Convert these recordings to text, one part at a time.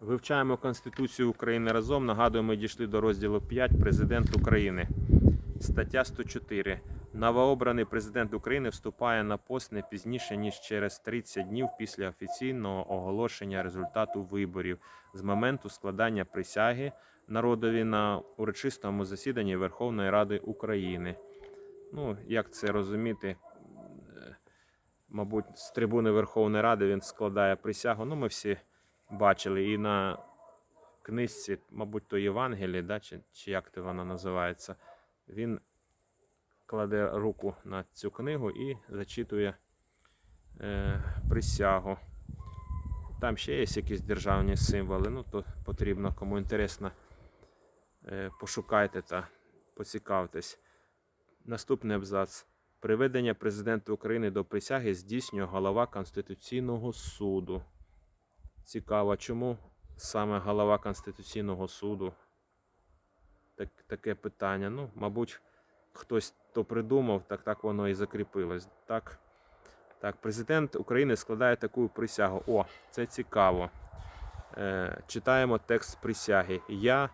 Вивчаємо Конституцію України разом. Нагадую, ми дійшли до розділу 5 Президент України. Стаття 104. Новообраний президент України вступає на пост не пізніше, ніж через 30 днів після офіційного оголошення результату виборів з моменту складання присяги народові на урочистому засіданні Верховної Ради України. Ну, як це розуміти? Е, Мабуть, з трибуни Верховної Ради він складає присягу. Ну, ми всі бачили і на книжці, мабуть, то Євангелії, да, чи, чи як це вона називається, він кладе руку на цю книгу і зачитує е, присягу. Там ще є якісь державні символи, ну то потрібно, кому інтересно, е, пошукайте та поцікавтесь. Наступний абзац. Приведення президента України до присяги здійснює голова Конституційного суду. Цікаво, чому саме голова Конституційного суду? Так, таке питання. Ну, мабуть, хтось то придумав, так так воно і закріпилось. Так, так, президент України складає таку присягу. О, це цікаво. Е, читаємо текст присяги. Я,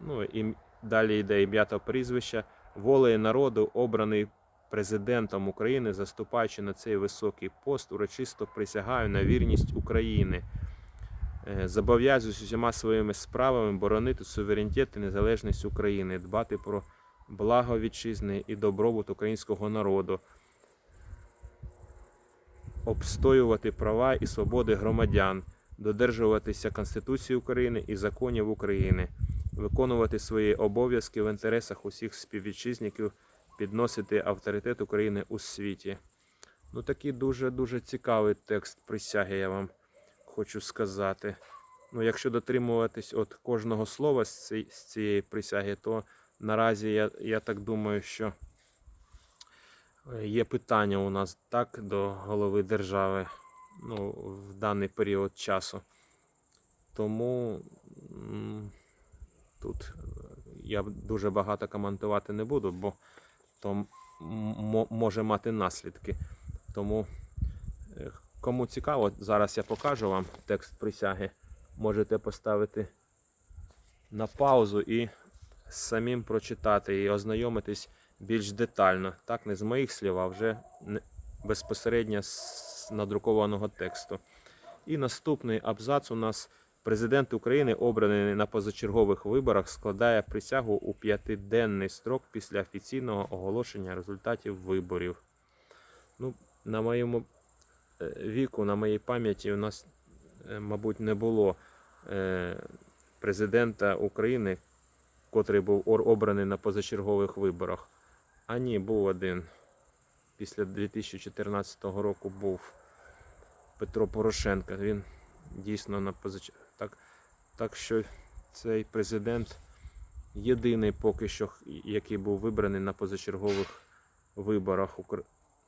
ну і далі йде ім'я та прізвище, волею народу обраний президентом України, заступаючи на цей високий пост, урочисто присягаю на вірність України. Е, Зобов'язуюсь усіма своїми справами боронити суверенітет і незалежність України, дбати про благо вітчизни і добробут українського народу, обстоювати права і свободи громадян, додержуватися Конституції України і законів України, виконувати свої обов'язки в інтересах усіх співвітчизників, підносити авторитет України у світі. Ну, такий дуже-дуже цікавий текст присяги, я вам хочу сказати. Ну, якщо дотримуватись от кожного слова з ці- з цієї присяги, то наразі я, я так думаю, що е, є питання у нас так до голови держави ну, в даний період часу. Тому тут я дуже багато коментувати не буду, бо то може мати наслідки. Тому е, кому цікаво, зараз я покажу вам текст присяги. Можете поставити на паузу і самим прочитати і ознайомитись більш детально. Так, не з моїх слів, а вже безпосередньо з надрукованого тексту. І наступний абзац у нас президент України, обраний на позачергових виборах, складає присягу у п'ятиденний строк після офіційного оголошення результатів виборів. Ну, на моєму віку, на моїй пам'яті у нас, е, мабуть, не було е, президента України, котрий був обраний на позачергових виборах. А ні, був один. Після 2014 року був Петро Порошенко. Він дійсно на позач... так, так що цей президент єдиний поки що, який був вибраний на позачергових виборах, Укр...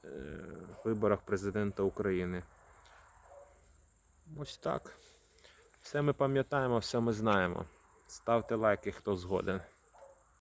е, виборах президента України. Ось так. Все ми пам'ятаємо, все ми знаємо. Ставте лайки, хто згоден.